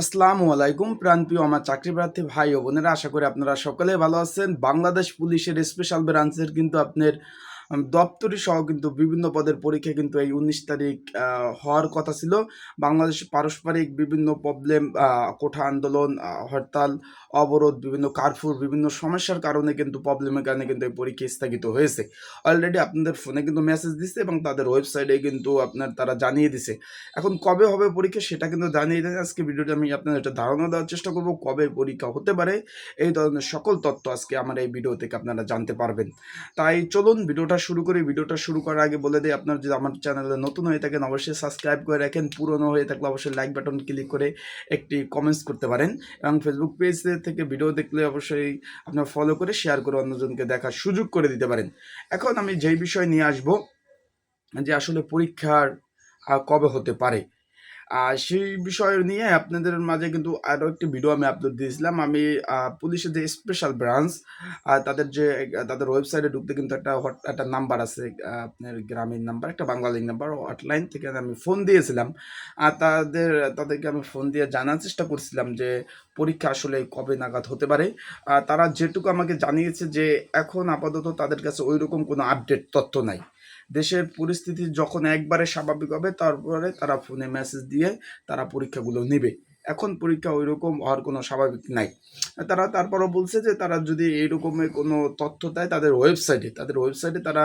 আসসালামু আলাইকুম, প্রাণপ্রিয় আমার চাকরি প্রার্থী ভাই ও বোনেরা। আশা করি আপনারা সকলে ভালো আছেন। বাংলাদেশ পুলিশের স্পেশাল ব্রাঞ্চের কিন্তু আপনার দপ্তরি সহ কিন্তু বিভিন্ন পদের পরীক্ষা কিন্তু এই উনিশ তারিখ হওয়ার কথা ছিল। বাংলাদেশ পারস্পরিক বিভিন্ন প্রবলেম কোঠা আন্দোলন হরতাল, অবরোধ, বিভিন্ন কারফুর বিভিন্ন সমস্যার কারণে কিন্তু প্রবলেমের কারণে কিন্তু এই পরীক্ষা স্থগিত হয়েছে। অলরেডি আপনাদের ফোনে কিন্তু মেসেজ দিচ্ছে এবং তাদের ওয়েবসাইটে কিন্তু আপনার তারা জানিয়ে দিছে। এখন কবে হবে পরীক্ষা সেটা কিন্তু জানিয়ে দেয় আজকে ভিডিওতে আমি আপনাদের একটা ধারণা দেওয়ার চেষ্টা করব কবে পরীক্ষা হতে পারে। এই ধরনের সকল তথ্য আজকে আমার এই ভিডিও থেকে আপনারা জানতে পারবেন। তাই চলুন ভিডিওটা শুরু করি, ভিডিওটা শুরু করার আগে বলে দিই, আপনার যদি আমার চ্যানেলে নতুন হয়ে থাকেন, অবশ্যই সাবস্ক্রাইব করে রাখেন, পুরনো হয়ে থাকলে অবশ্যই লাইক বাটন ক্লিক করে একটি কমেন্টস করতে পারেন এবং ফেসবুক পেজ থেকে ভিডিও দেখলে অবশ্যই আপনার ফলো করে শেয়ার করে অন্যজনকে দেখার সুযোগ করে দিতে পারেন। এখন আমি যেই বিষয় নিয়ে আসব, যে আসলে পরীক্ষার কবে হতে পারে? আর সেই বিষয় নিয়ে আপনাদের মাঝে কিন্তু আরও একটি ভিডিও আমি আপলোড দিয়েছিলাম। আমি পুলিশের যে স্পেশাল ব্রাঞ্চ তাদের যে তাদের ওয়েবসাইটে ঢুকতে কিন্তু একটা হট- একটা নাম্বার আছে আপনার গ্রামীণ নাম্বার একটা বাঙালি নাম্বার হটলাইন থেকে আমি ফোন দিয়েছিলাম। আর তাদের, তাদেরকে আমি ফোন দিয়ে জানার চেষ্টা করছিলাম যে, পরীক্ষা আসলে কবে নাগাদ হতে পারে। তারা যেটুকু আমাকে জানিয়েছে যে, এখন আপাতত তাদের কাছে ওই রকম কোনো আপডেট তথ্য নাই। দেশের পরিস্থিতি যখন একবারে স্বাভাবিক হবে, তারপরে তারা ফোনে মেসেজ দিয়ে তারা পরীক্ষাগুলো নেবে। এখন পরীক্ষা ওই রকম হওয়ার কোনো স্বাভাবিক নাই। তারা তারপরও বলছে যে তারা যদি এইরকমের কোনো তথ্য দেয়, তাদের ওয়েবসাইটে তাদের ওয়েবসাইটে তারা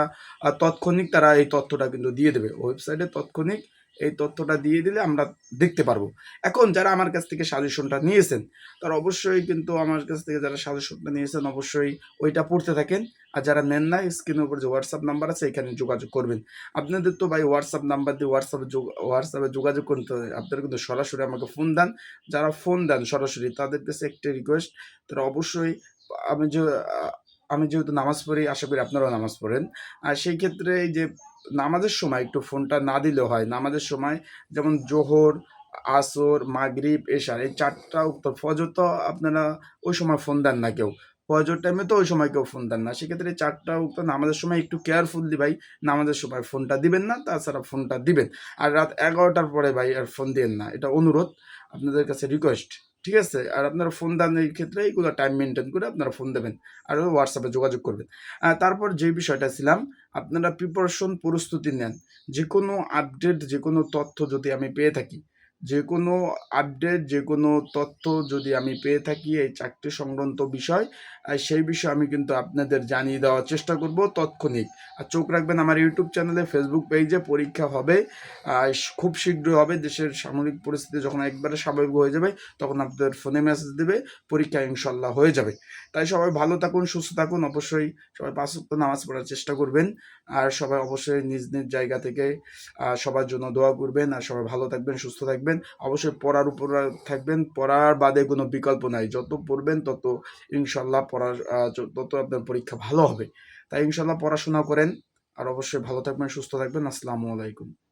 তাৎক্ষণিক তারা এই তথ্যটা কিন্তু দিয়ে দেবে। ওয়েবসাইটে তৎক্ষণিক এই তথ্যটা দিয়ে দিলে আমরা দেখতে পারব। এখন যারা আমার কাছ থেকে সাজেশনটা নিয়েছেন, তারা অবশ্যই কিন্তু আমার কাছ থেকে যারা সাজেশনটা নিয়েছেন, অবশ্যই ওইটা পড়তে থাকেন। আর যারা নেন না স্ক্রিনের উপর যে হোয়াটসঅ্যাপ নাম্বার আছে, এখানে যোগাযোগ করবেন। আপনাদের তো ভাই হোয়াটসঅ্যাপ নাম্বার দিয়ে হোয়াটসঅ্যাপে হোয়াটসঅ্যাপে যোগাযোগ করতে হয় আপনারা কিন্তু সরাসরি আমাকে ফোন দেন। যারা ফোন দেন সরাসরি, তাদের কাছে একটা রিকোয়েস্ট তারা অবশ্যই আমি যে, আমি যেহেতু নামাজ পড়ি, আশা করি আপনারাও নামাজ পড়েন। আর সেই ক্ষেত্রে এই যে নামাজের সময় একটু ফোনটা না দিলেও হয়। নামাজের সময় যেমন জোহর, আসর, মাগরিব, এশার এই চারটা উত্তর। ফজর তো আপনারা ওই সময় ফোন দেন না কেউ। ফজর টাইমে তো ওই সময় কেউ ফোন দেন না। সেক্ষেত্রে চারটা উক্ত নামাজের সময় একটু কেয়ারফুললি ভাই নামাজের সময় ফোনটা দিবেন না, তাছাড়া ফোনটা দিবেন। আর রাত এগারোটার পরে ভাই আর ফোন দিবেন না। এটা অনুরোধ আপনাদের কাছে রিকোয়েস্ট ঠিক আছে? আর আপনারা ফোন দানের ক্ষেত্রে, এইগুলো টাইম মেনটেন করে আপনারা ফোন দেবেন আর হোয়াটসঅ্যাপে যোগাযোগ করবেন। তারপর যে বিষয়টা ছিলাম, আপনারা প্রিপারেশন প্রস্তুতি নেন। যে কোনো আপডেট যে কোনো তথ্য যদি আমি পেয়ে থাকি যে কোনো আপডেট যে কোনো তথ্য যদি আমি পেয়ে থাকি এই চাকরি সংক্রান্ত বিষয় আর সেই বিষয়ে আমি কিন্তু আপনাদের জানিয়ে দেওয়ার চেষ্টা করব তৎক্ষণিক। আর চোখ রাখবেন আমার ইউটিউব চ্যানেলে ফেসবুক পেজে পরীক্ষা হবে খুব শীঘ্রই হবে, দেশের সামরিক পরিস্থিতি যখন একবারে স্বাভাবিক হয়ে যাবে, তখন আপনাদের ফোনে মেসেজ দেবে, পরীক্ষা ইনশাল্লাহ হয়ে যাবে। তাই সবাই ভালো থাকুন, সুস্থ থাকুন, অবশ্যই সবাই পাঁচ নামাজ পড়ার চেষ্টা করবেন, আর সবাই অবশ্যই নিজ নিজ জায়গা থেকে সবার জন্য দোয়া করবেন, আর সবাই ভালো থাকবেন, সুস্থ থাকবেন। অবশ্যই পড়ার উপর থাকবেন, পড়ার বাদে কোনো বিকল্প নাই। যত পড়বেন, তত ইনশাল্লাহ পড়ার তত আপনার পরীক্ষা ভালো হবে। তাই ইনশাল্লাহ পড়াশোনা করেন, আর অবশ্যই ভালো থাকবেন, সুস্থ থাকবেন। আসসালামু আলাইকুম।